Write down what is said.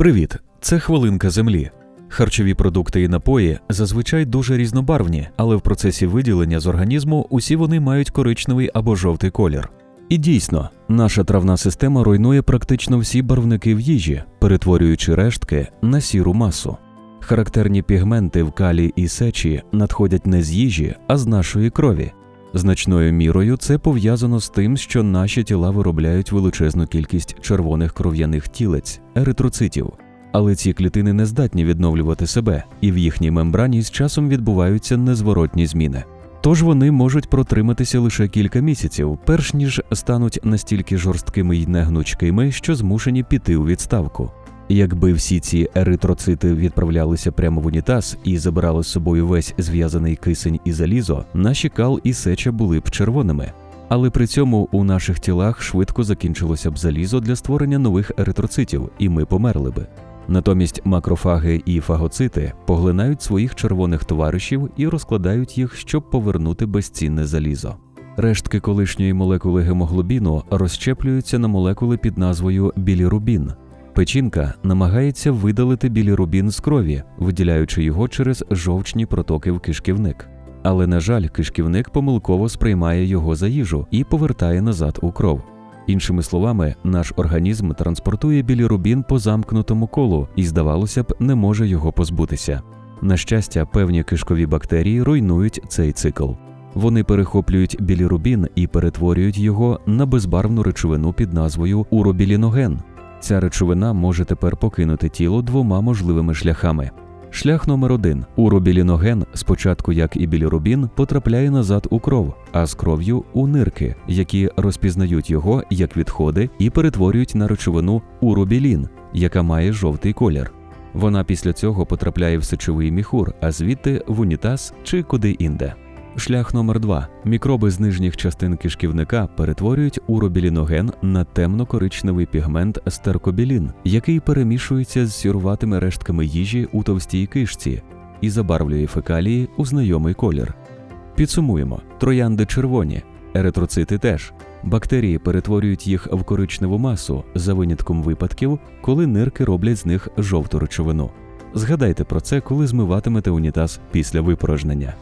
Привіт! Це хвилинка землі. Харчові продукти і напої зазвичай дуже різнобарвні, але в процесі виділення з організму усі вони мають коричневий або жовтий колір. І дійсно, наша травна система руйнує практично всі барвники в їжі, перетворюючи рештки на сіру масу. Характерні пігменти в калі і сечі надходять не з їжі, а з нашої крові. Значною мірою це пов'язано з тим, що наші тіла виробляють величезну кількість червоних кров'яних тілець, еритроцитів. Але ці клітини не здатні відновлювати себе, і в їхній мембрані з часом відбуваються незворотні зміни. Тож вони можуть протриматися лише кілька місяців, перш ніж стануть настільки жорсткими й негнучкими, що змушені піти у відставку. Якби всі ці еритроцити відправлялися прямо в унітаз і забирали з собою весь зв'язаний кисень і залізо, наші кал і сеча були б червоними. Але при цьому у наших тілах швидко закінчилося б залізо для створення нових еритроцитів, і ми померли би. Натомість макрофаги і фагоцити поглинають своїх червоних товаришів і розкладають їх, щоб повернути безцінне залізо. Рештки колишньої молекули гемоглобіну розщеплюються на молекули під назвою білірубін. Печінка намагається видалити білірубін з крові, виділяючи його через жовчні протоки в кишківник. Але, на жаль, кишківник помилково сприймає його за їжу і повертає назад у кров. Іншими словами, наш організм транспортує білірубін по замкнутому колу і, здавалося б, не може його позбутися. На щастя, певні кишкові бактерії руйнують цей цикл. Вони перехоплюють білірубін і перетворюють його на безбарвну речовину під назвою уробіліноген. Ця речовина може тепер покинути тіло двома можливими шляхами. Шлях номер один уробіліноген, спочатку як і білірубін, потрапляє назад у кров, а з кров'ю у нирки, які розпізнають його як відходи і перетворюють на речовину уробілін, яка має жовтий колір. Вона після цього потрапляє в сечовий міхур, а звідти в унітаз чи куди інде. Шлях номер 2 Мікроби з нижніх частин кишківника перетворюють уробіліноген на темно-коричневий пігмент стеркобілін, який перемішується з сіруватими рештками їжі у товстій кишці і забарвлює фекалії у знайомий колір. Підсумуємо: троянди червоні, еритроцити теж. Бактерії перетворюють їх в коричневу масу за винятком випадків, коли нирки роблять з них жовту речовину. Згадайте про це, коли змиватимете унітаз після випорожнення.